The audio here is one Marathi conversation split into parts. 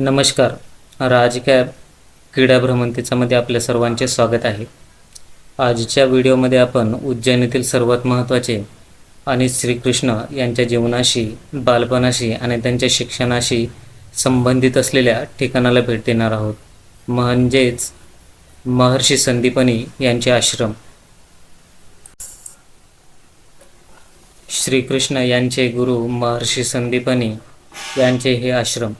नमस्कार. राज कॅब क्रीडा भ्रमंतीचामध्ये आपल्या सर्वांचे स्वागत आहे. आजच्या व्हिडिओमध्ये आपण उज्जैन येथील सर्वात महत्त्वाचे आणि श्रीकृष्ण यांच्या जीवनाशी बालपणाशी आणि त्यांच्या शिक्षणाशी संबंधित असलेल्या ठिकाणाला भेट देणार आहोत. म्हणजेच महर्षी संदीपनी यांचे आश्रम. श्रीकृष्ण यांचे गुरु महर्षी संदीपनी यांचे हे आश्रम.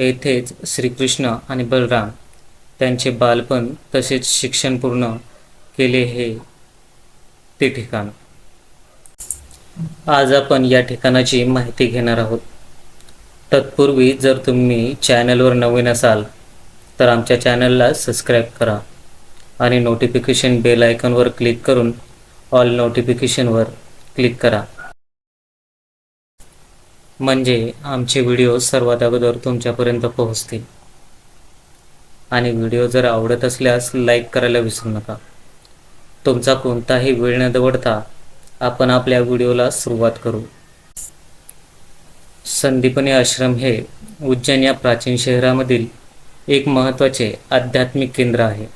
येथेच श्रीकृष्ण आणि बलराम त्यांचे बालपण तसेच शिक्षण पूर्ण केले हे ते ठिकाण. आज आपण या ठिकाणाची माहिती घेणार आहोत. तत्पूर्वी जर तुम्ही चॅनलवर नवीन असाल तर आमच्या चॅनलला सबस्क्राईब करा आणि नोटिफिकेशन बेल आयकॉनवर क्लिक करून ऑल नोटिफिकेशनवर क्लिक करा. म्हणजे आमचे व्हिडिओ सर्वात अगोदर तुमच्यापर्यंत पोहोचतील. आणि व्हिडिओ जर आवडत असल्यास लाईक करायला विसरू नका. तुमचा कोणताही वेळ न दवडता आपण आपल्या व्हिडिओला सुरुवात करू. संदीपनी आश्रम हे उज्जैन या प्राचीन शहरामधील एक महत्त्वाचे आध्यात्मिक केंद्र आहे.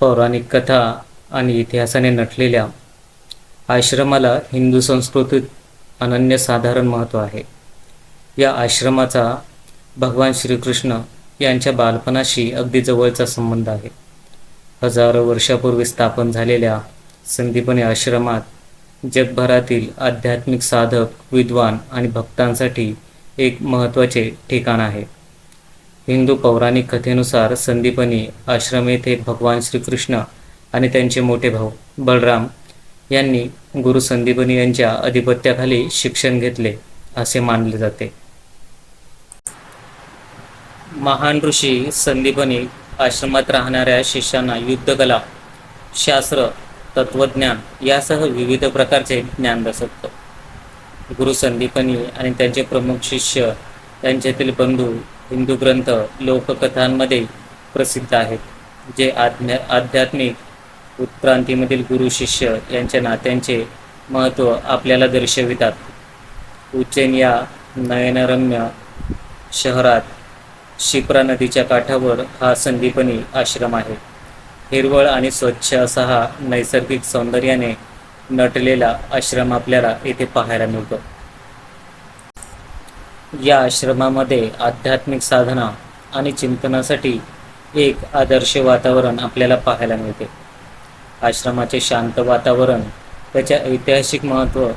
पौराणिक कथा आणि इतिहासाने नटलेल्या आश्रमाला हिंदू संस्कृतीत अनन्यसाधारण महत्त्व आहे. या आश्रमाचा भगवान श्रीकृष्ण यांच्या बालपणाशी अगदी जवळचा संबंध आहे. हजारो वर्षापूर्वी स्थापन झालेल्या संदीपनी आश्रमात जगभरातील आध्यात्मिक साधक विद्वान आणि भक्तांसाठी एक महत्त्वाचे ठिकाण आहे. हिंदू पौराणिक कथेनुसार संदीपनी आश्रम येथे भगवान श्रीकृष्ण आणि त्यांचे मोठे भाऊ बलराम यांनी गुरु संदीपनी यांच्या अधिपत्याखाली शिक्षण घेतले असे मानले जाते. महान ऋषी संदीपनी आश्रमात राहणाऱ्या शिष्यांना युद्धकला शास्त्र तत्वज्ञान यासह विविध प्रकारचे ज्ञान दसत गुरु संदीपनी आणि त्यांचे प्रमुख शिष्य त्यांच्यातील बंधू हिंदू ग्रंथ लोककथांमध्ये प्रसिद्ध आहेत जे आध्या आध्यात्मिक उत्क्रांतीमधील गुरु शिष्य यांच्या नात्यांचे महत्त्व आपल्याला दर्शवितात. उज्जैन या नयनरम्य शहरात शिप्रा नदीच्या काठावर हा संदीपनी आश्रम आहे. हिरवळ आणि स्वच्छ असा हा नैसर्गिक सौंदर्याने नटलेला आश्रम आपल्याला येथे पाहायला मिळतो. या आश्रमामध्ये आध्यात्मिक साधना आणि चिंतनासाठी एक आदर्श वातावरण आपल्याला पाहायला मिळते. आश्रमाचे शांत वातावरण त्याचे ऐतिहासिक महत्त्व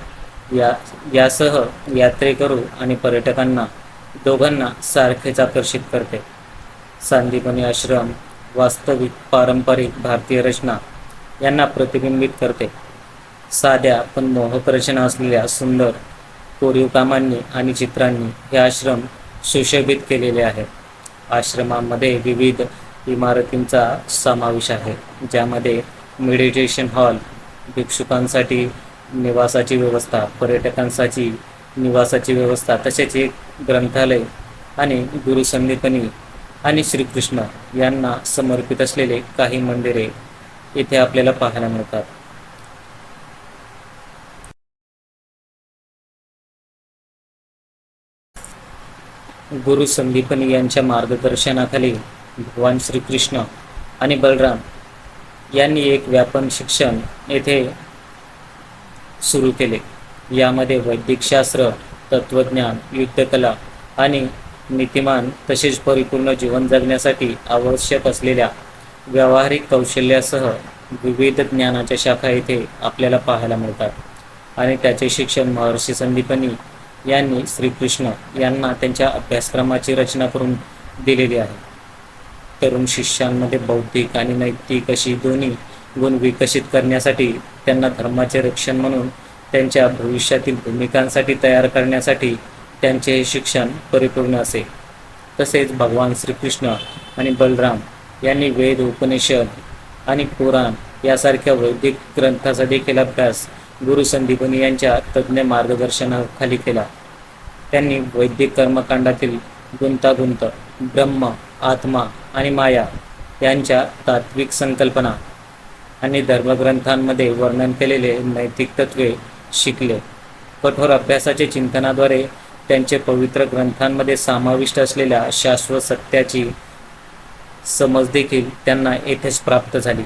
या यासह यात्रेकरू आणि पर्यटकांना दोघांना सारखेच आकर्षित करते. सांदीपनी आश्रम वास्तविक पारंपरिक भारतीय रचना यांना प्रतिबिंबित करते. साध्या पण मोहक रचना असलेल्या सुंदर कोरीव कामांनी आणि चित्रांनी हे आश्रम सुशोभित केलेले आहे. आश्रमामध्ये विविध इमारतींचा समावेश आहे ज्यामध्ये मेडिटेशन हॉल भिक्षुकांसाठी निवासाची व्यवस्था पर्यटकांसाठी निवासाची व्यवस्था तसेच एक ग्रंथालय आणि गुरु संदीपनी आणि श्रीकृष्ण यांना समर्पित असलेले काही मंदिरे इथे आपल्याला पाहायला मिळतात. गुरु संदीपनी यांच्या मार्गदर्शनाखाली भगवान श्रीकृष्ण आणि बलराम यांनी एक व्यापन शिक्षण येथे सुरू केले. यामध्ये वैदिकशास्त्र तत्त्वज्ञान युद्धकला आणि नीतिमान तसेच परिपूर्ण जीवन जगण्यासाठी आवश्यक असलेल्या व्यावहारिक कौशल्यासह विविध ज्ञानाच्या शाखा येथे आपल्याला पाहायला मिळतात. आणि त्याचे शिक्षण महर्षी संदीपनी यांनी श्रीकृष्ण यांना त्यांच्या अभ्यासक्रमाची रचना करून दिलेली आहे. करून शिष्यांमध्ये बौद्धिक आणि नैतिक अशी दोन्ही गुण विकसित करण्यासाठी त्यांना धर्माचे रक्षण म्हणून त्यांच्या भविष्यातील भूमिकांसाठी तयार करण्यासाठी त्यांचे हे शिक्षण परिपूर्ण असे. तसेच भगवान श्रीकृष्ण आणि बलराम यांनी वेद उपनिषद आणि पुराण यासारख्या वैदिक ग्रंथाचा देखील अभ्यास गुरु संदीपनी यांच्या तज्ज्ञ मार्गदर्शनाखाली केला. त्यांनी वैदिक कर्मकांडातील गुंतागुंत ब्रह्म आत्मा आणि माया यांच्या तात्विक संकल्पना आणि धर्मग्रंथांमध्ये वर्णन केलेले नैतिक तत्वे शिकले. कठोर अभ्यासाचे चिंतनाद्वारे त्यांचे पवित्र ग्रंथांमध्ये समाविष्ट असलेल्या शाश्वत सत्याची समज देखील त्यांना येथेच प्राप्त झाली.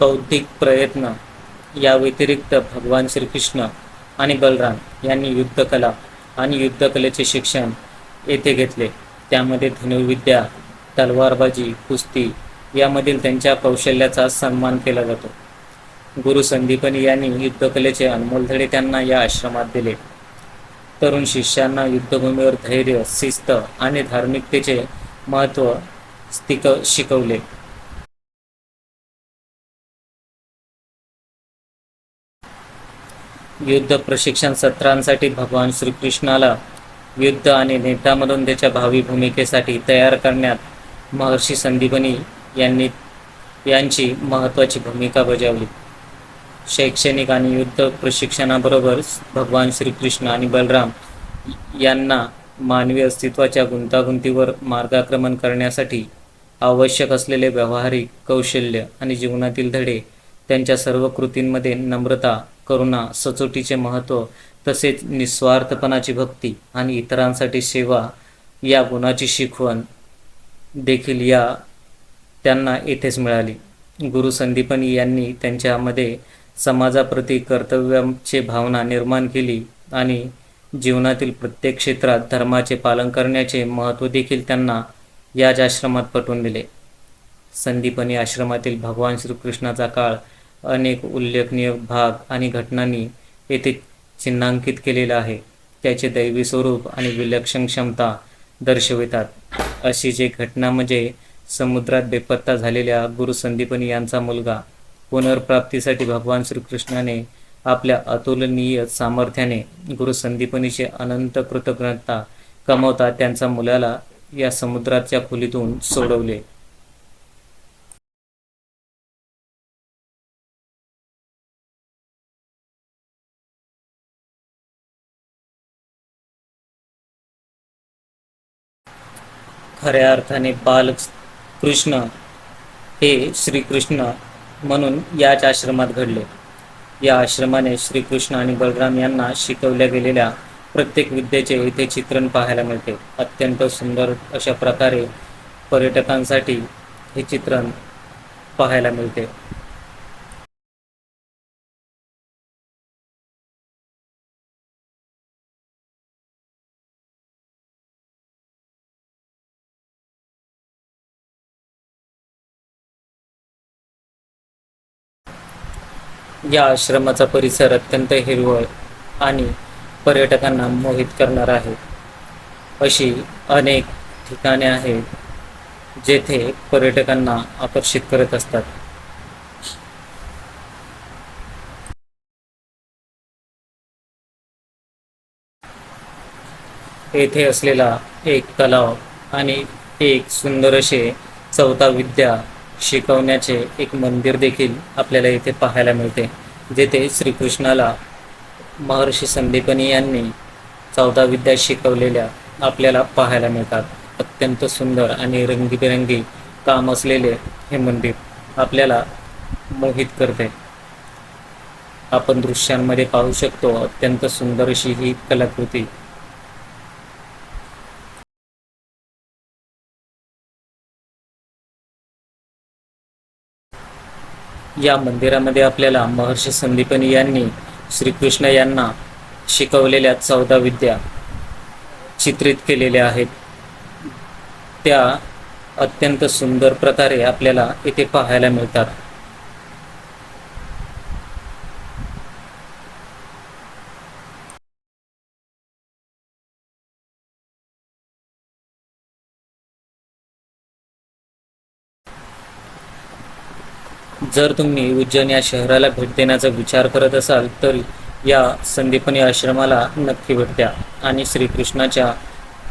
बौद्धिक प्रयत्न या व्यतिरिक्त भगवान श्रीकृष्ण आणि बलराम यांनी युद्धकला आणि युद्धकलेचे शिक्षण येथे घेतले. त्यामध्ये धनुर्विद्या तलवारबाजी कुस्ती यामधील त्यांच्या कौशल्याचा सन्मान केला जातो. गुरु संदीपनी यांनी युद्धकलेचे अनमोल धडे त्यांना या आश्रमात दिले. तरुण शिष्यांना युद्धभूमीवर धैर्य शिस्त आणि धार्मिकतेचे महत्त्व स्थिक शिकवले. युद्ध प्रशिक्षण सत्रांसाठी भगवान श्रीकृष्णाला युद्ध आणि नेतामधून त्याच्या भावी भूमिकेसाठी तयार करण्यात महर्षी संदीपनी यांनी यांची महत्त्वाची भूमिका बजावली. शैक्षणिक आणि युद्ध प्रशिक्षणाबरोबर भगवान श्रीकृष्ण आणि बलराम यांना मानवी अस्तित्वाच्या गुंतागुंतीवर मार्गाक्रमण करण्यासाठी आवश्यक असलेले व्यावहारिक कौशल्य आणि जीवनातील धडे त्यांच्या सर्व कृतींमध्ये नम्रता करुणा सचोटीचे महत्त्व तसेच निस्वार्थपणाची भक्ती आणि इतरांसाठी सेवा या गुणाची शिकवण देखील या त्यांना येथेच मिळाली. गुरु संदीपनी यांनी त्यांच्यामध्ये समाजाप्रती कर्तव्याची भावना निर्माण केली आणि जीवनातील प्रत्येक क्षेत्रात धर्माचे पालन करण्याचे महत्त्व देखील त्यांना याच आश्रमात पटवून दिले. संदीपनी आश्रमातील भगवान श्रीकृष्णाचा काळ अनेक उल्लेखनीय भाग आणि घटनांनी येथे चिन्हांकित केलेलं आहे. त्याचे दैवी स्वरूप आणि विलक्षण क्षमता दर्शवितात. अशी जे घटना म्हणजे समुद्रात बेपत्ता झालेल्या गुरु संदीपनी यांचा मुलगा पुनर्प्राप्तीसाठी भगवान श्रीकृष्णाने आपल्या अतुलनीय सामर्थ्याने गुरु संदीपनीचे अनंत कृतज्ञता कमवता त्यांचा मुलाला या समुद्राच्या खोलीतून सोडवले. खऱ्या अर्थाने बाल कृष्ण हे श्रीकृष्ण म्हणून याच आश्रमात घडले. या आश्रमाने श्रीकृष्ण आणि बलराम यांना शिकवल्या गेलेल्या प्रत्येक विद्येचे इथे चित्रण पाहायला मिळते. अत्यंत सुंदर अशा प्रकारे पर्यटकांसाठी हे चित्रण पाहायला मिळते. या आश्रमाचा परिसर अत्यंत हिरवळ आणि पर्यटकांना मोहित करणार आहे. अशी अनेक ठिकाणे आहेत जेथे पर्यटकांना आकर्षित करत असतात. येथे असलेला एक तलाव आणि एक सुंदर असे चौथा विद्या शिकवण्याचे एक मंदिर देखील आपल्याला इथे पाहायला मिळते जेथे श्रीकृष्णाला महर्षी संदीपनी यांनी चौदा विद्या शिकवलेल्या आपल्याला पाहायला मिळतात. अत्यंत सुंदर आणि रंगीबेरंगी काम असलेले हे मंदिर आपल्याला मोहित करते. आपण दृश्यांमध्ये पाहू शकतो अत्यंत सुंदर अशी ही कलाकृती या मंदिरामध्ये आपल्याला महर्षी संदीपनी यांनी श्रीकृष्ण यांना शिकवलेल्या चौदा विद्या चित्रित केलेल्या आहेत. त्या अत्यंत सुंदर प्रकारे आपल्याला इथे पाहायला मिळतात. जर तुम्ही उज्जैन या शहराला भेट देण्याचा विचार करत असाल तर या संदीपनी आश्रमाला नक्की भेट द्या आणि श्रीकृष्णाच्या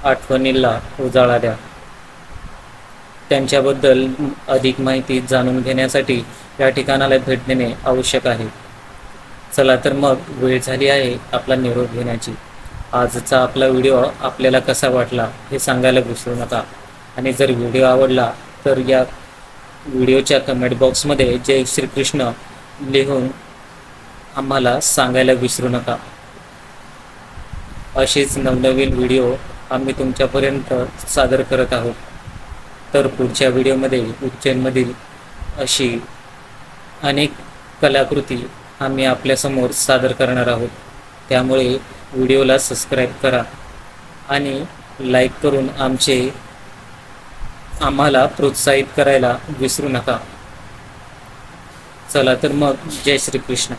आठवणीला उजाळा द्या. त्यांच्याबद्दल अधिक माहिती जाणून घेण्यासाठी या ठिकाणाला भेट देणे आवश्यक आहे. चला तर मग वेळ झाली आहे आपला निरोप घेण्याची. आजचा आपला व्हिडिओ आपल्याला कसा वाटला हे सांगायला विसरू नका. आणि जर व्हिडिओ आवडला तर या व्हिडिओच्या कमेंट बॉक्समध्ये जय श्रीकृष्ण लिहून आम्हाला सांगायला विसरू नका. असेच नवनवीन व्हिडिओ आम्ही तुमच्यापर्यंत सादर करत आहोत. तर पुढच्या व्हिडिओमध्ये उज्जैनमधील अशी अनेक कलाकृती आम्ही आपल्यासमोर सादर करणार आहोत. त्यामुळे व्हिडिओला सबस्क्राईब करा आणि लाईक करून आमचे आम्हाला प्रोत्साहित करायला विसरू नका. चला तर मग जय श्री कृष्ण